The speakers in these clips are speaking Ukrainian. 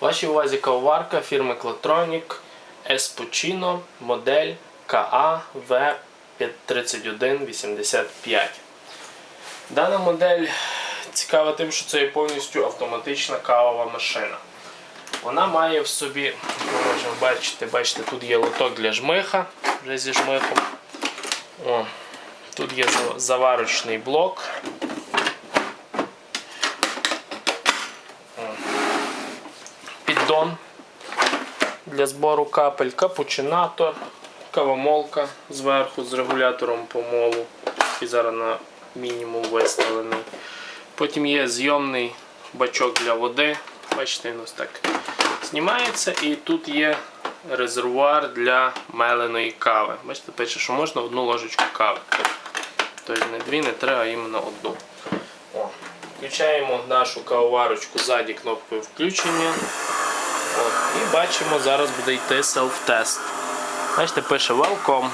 Вашій увазі кавоварка фірми Clatronic Espuccino модель KA V3185. Дана модель цікава тим, що це є повністю автоматична кавова машина. Вона має в собі, ми можемо бачити, бачите, тут є лоток для жмиха вже зі жмихом. О, тут є заварочний блок. Піддон для збору капель, капучинатор, кавомолка зверху з регулятором помолу, який зараз на мінімум виставлений. Потім є зйомний бачок для води. Бачите, він ось так знімається. І тут є резервуар для меленої кави. Бачите, пише, що можна одну ложечку кави. Тобто не дві, не три, а іменно одну. О. Включаємо нашу кавоварочку ззаді кнопкою включення. І бачимо, зараз буде йти селф-тест. Бачите, пише Welcome.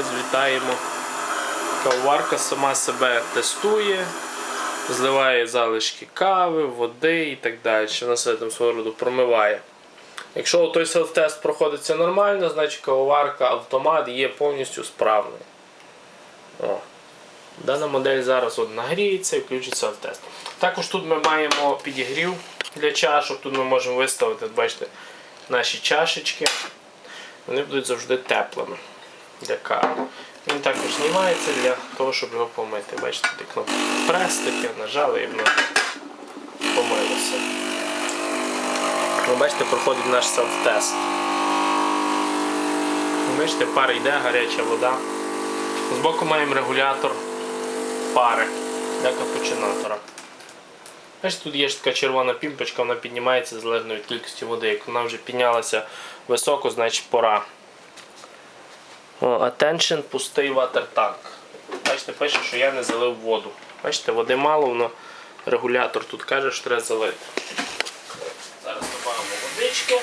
Ось вітаємо. Кавоварка сама себе тестує, зливає залишки кави, води і так далі. Вона себе там свого роду промиває. Якщо той селф-тест проходиться нормально, значить кавоварка автомат є повністю справною. О. Дана модель зараз нагріється і включиться в тест. Також тут ми маємо підігрів для чашок. Тут ми можемо виставити, бачите, наші чашечки. Вони будуть завжди теплими для кави. Він також знімається для того, щоб його помити. Бачите, тут кнопка прес таке, нажали і воно помилося. Ви бачите, проходить наш селф-тест. Бачите, пара йде, гаряча вода. Збоку маємо регулятор пари для капучинатора. Бачите, тут є ж така червона пімпочка, вона піднімається залежно від кількості води. Як вона вже піднялася високо, значить пора. О, attention, пустий tank. Бачите, пише, що я не залив воду. Бачите, води мало, воно регулятор тут каже, що треба залити. Зараз додамо водички.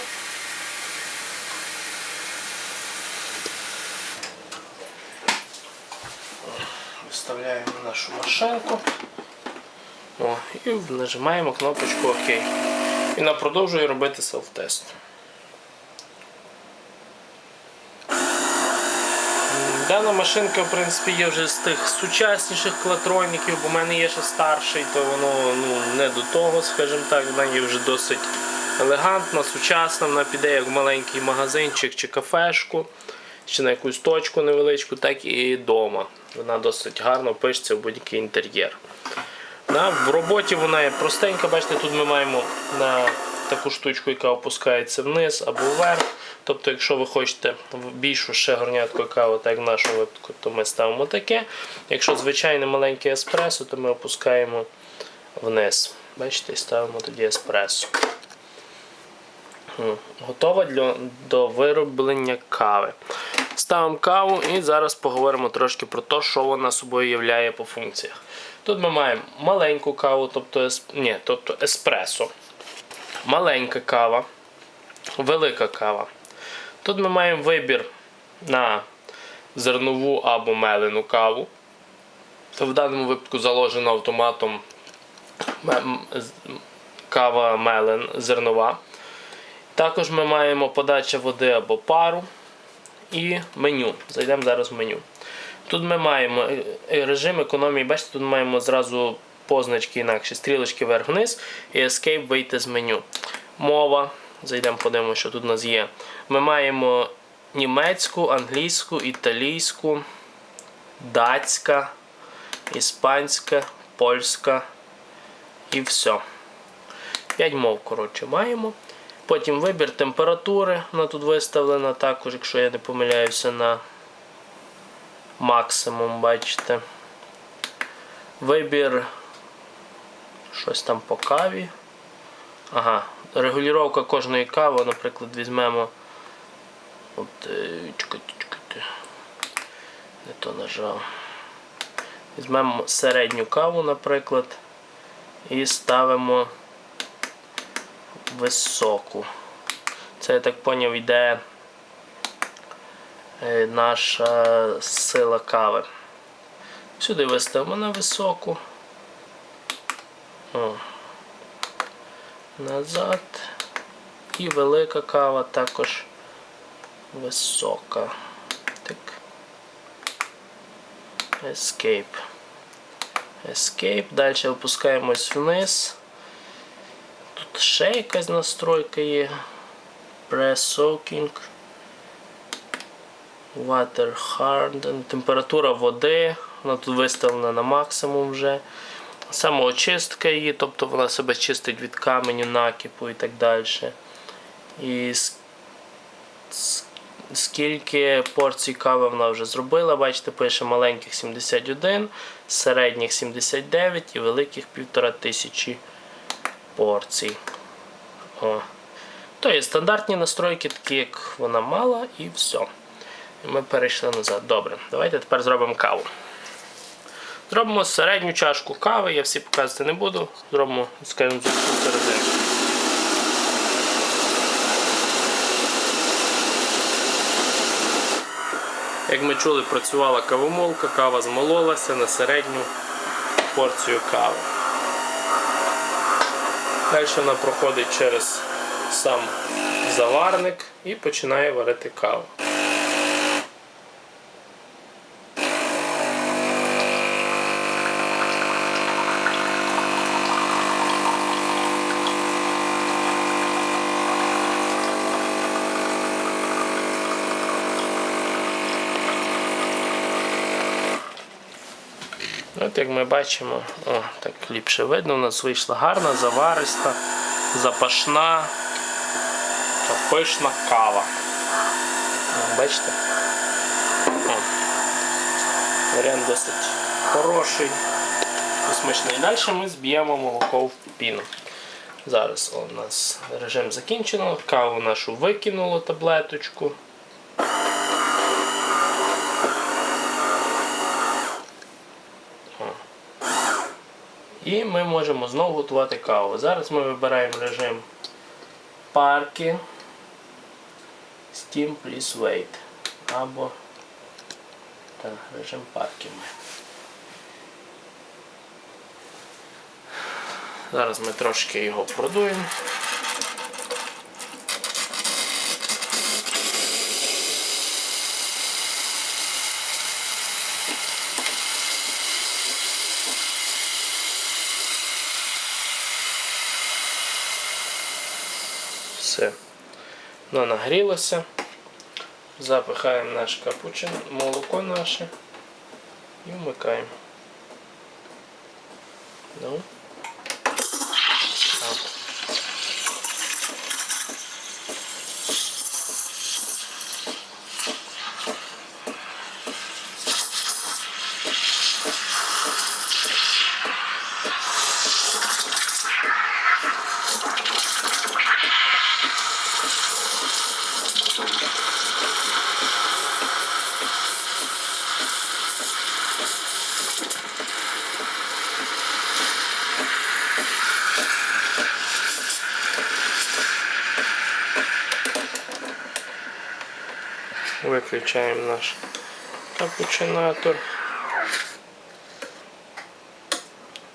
Виставляємо нашу машинку. І нажимаємо кнопочку ОК. І вона продовжує робити селф-тест. Дана машинка, в принципі, є вже з тих сучасніших клатроніків, бо в мене є ще старший, то воно ну, не до того, скажімо так, вона є вже досить елегантна, сучасна, вона піде як в маленький магазинчик чи кафешку, чи на якусь точку невеличку, так і вдома. Вона досить гарно пишеться в будь-який інтер'єр. Да, в роботі вона є простенька, бачите, тут ми маємо на таку штучку, яка опускається вниз або вверх. Тобто, якщо ви хочете більшу ще горнятку кави, так як в нашому випадку, то ми ставимо таке. Якщо звичайне маленьке еспресо, то ми опускаємо вниз. Бачите, і ставимо тоді еспресо. Готова для, до вироблення кави. Ставимо каву і зараз поговоримо трошки про те, що вона собою являє по функціях. Тут ми маємо маленьку каву, тобто, ес- ні, тобто еспресо, маленька кава, велика кава. Тут ми маємо вибір на зернову або мелену каву. В даному випадку заложено автоматом кава мелен зернова. Також ми маємо подача води або пару і меню. Зайдемо зараз в меню. Тут ми маємо е, е, режим економії. Бачите, тут маємо зразу позначки інакші, стрілочки вверх-вниз і Escape вийти з меню. Мова. Зайдемо, подивимося, що тут у нас є. Ми маємо німецьку, англійську, італійську, датська, іспанська, польська і все. 5 мов, коротше, маємо. Потім вибір температури, вона тут виставлена також, якщо я не помиляюся, на максимум, бачите. Вибір щось там по каві. Ага, регулювання кожної кави, наприклад, візьмемо. От, чекайте, чекайте. Не то нажав. Візьмемо середню каву, наприклад, і ставимо високу. Це, я так поняв, йде е, наша сила кави. Сюди виставимо на високу. О. Назад. І велика кава також висока. Так. Escape. Escape. Далі опускаємось вниз. Тут ще якась настройка є. Press soaking. Water harden. Температура води. Вона тут виставлена на максимум вже. Самоочистка її, тобто вона себе чистить від каменю, накипу і так далі. І скільки порцій кави вона вже зробила, бачите, пише маленьких 71, середніх 79 і великих 1500 порцій. О. То є стандартні настройки, такі як вона мала, і все. І ми перейшли назад. Добре, давайте тепер зробимо каву. Зробимо середню чашку кави, я всі показувати не буду. Зробимо, скажімо, середину. Як ми чули, працювала кавомолка, кава змололася на середню порцію кави. Далі вона проходить через сам заварник і починає варити каву. От як ми бачимо, о, так ліпше видно, у нас вийшла гарна, завариста, запашна, пишна кава. Бачите? О. Варіант досить хороший смачний. Далі ми зб'ємо молоко в піну. Зараз о, у нас режим закінчено, каву нашу викинуло таблеточку. І ми можемо знову готувати каву. Зараз ми вибираємо режим парки. Steam please wait. Або так, режим парки ми. Зараз ми трошки його продуємо. Все. Воно нагрілося. Запихаємо наш капучин, молоко наше і вмикаємо. Ну. Так. Виключаємо наш капучинатор.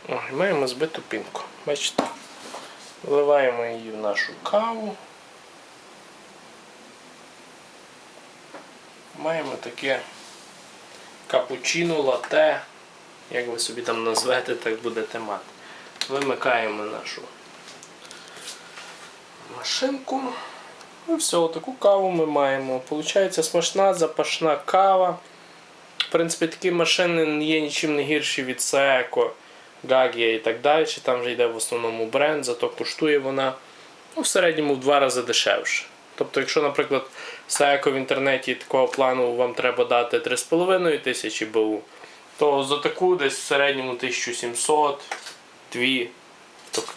О, і маємо збиту пінку. Бачите? Вливаємо її в нашу каву. Маємо таке капучино, лате, як ви собі там назвете, так будете мати. Вимикаємо нашу машинку. Ну все, таку каву ми маємо. Получається смачна, запашна кава. В принципі, такі машини є нічим не гірші від Seiko, Gaggia і так далі. Там вже йде в основному бренд, зато коштує вона ну, в середньому в два рази дешевше. Тобто, якщо, наприклад, Seiko в інтернеті такого плану вам треба дати 3,5 тисячі БУ, то за таку десь в середньому 1700, 2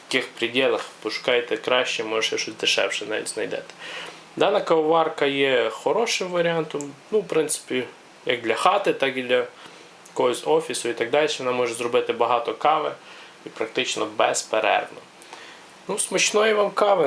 яких пределах пошукайте краще, може щось дешевше навіть знайдете. Дана кавоварка є хорошим варіантом, ну, в принципі, як для хати, так і для якогось офісу і так далі. Вона може зробити багато кави і практично безперервно. Ну, смачної вам кави.